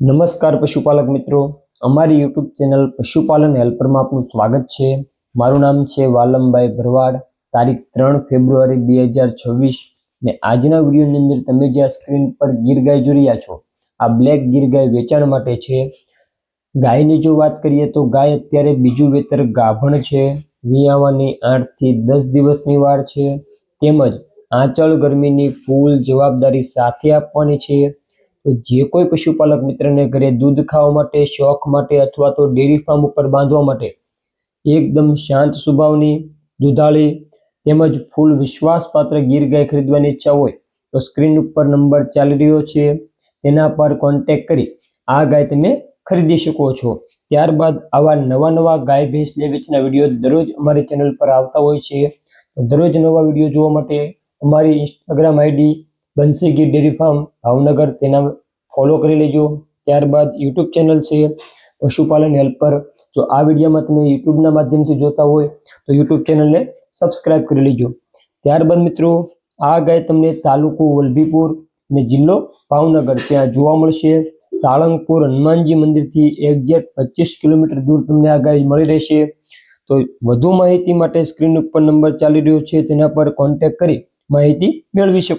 નમસ્કાર પશુપાલક મિત્રો. અમારી યુટ્યુબ ચેનલ પશુપાલન હેલ્પરમાં આપનું સ્વાગત છે. મારું નામ છે વાલમભાઈ ભરવાડ. તારીખ ત્રણ ફેબ્રુઆરી બે હજાર છવ્વીસ ને આજના વિડીયોની અંદર તમે જે આ સ્ક્રીન પર ગીર ગાય જોઈ રહ્યા છો, આ બ્લેક ગીર ગાય વેચાણ માટે છે. ગાયની જો વાત કરીએ તો ગાય અત્યારે બીજું વેતર ગાભણ છે. વિયાવાની આઠથી દસ દિવસની વાર છે. તેમજ આંચળ ગરમીની ફૂલ જવાબદારી સાથે આપવાની છે. જે કોઈ પશુપાલક મિત્રને ઘરે દૂધ ખાવા માટે, શોખ માટે અથવા તો ડેરી ફાર્મ ઉપર બાંધવા માટે એકદમ શાંત સ્વભાવની દુધાળી તેમજ ફૂલ વિશ્વાસપાત્ર ગીર ગાય ખરીદવાની ઈચ્છા હોય, તો સ્ક્રીન ઉપર નંબર ચાલી રહ્યો છે. તેના પર કોન્ટેક કરી આ ગાય તમે ખરીદી શકો છો. ત્યારબાદ આવા નવા નવા ગાય, ભેંસ લે વેચના વીડિયો દરરોજ અમારી ચેનલ પર આવતા હોય છે. દરરોજ નવા વીડિયો જોવા માટે અમારી ઇન્સ્ટાગ્રામ આઈડી બંસીગી ડેરી ફાર્મ ભાવનગર તેના ફોલો કરી લેજો. ત્યારબાદ યુટ્યુબ ચેનલ છે પશુપાલન હેલ્પર. જો આ વિડીયોમાં તમે યુટ્યુબના માધ્યમથી જોતા હોય તો યુટ્યુબ ચેનલને સબસ્ક્રાઇબ કરી લેજો. ત્યારબાદ મિત્રો, આ ગાય તમને તાલુકો વલભીપુર અને જિલ્લો ભાવનગર ત્યાં જોવા મળશે. સાળંગપુર હનુમાનજી મંદિરથી એક્ઝેક્ટ પચીસ કિલોમીટર દૂર તમને આ ગાય મળી રહેશે. તો વધુ માહિતી માટે સ્ક્રીન ઉપર નંબર ચાલી રહ્યો છે, તેના પર કોન્ટેક્ટ કરી માહિતી મેળવી શકો.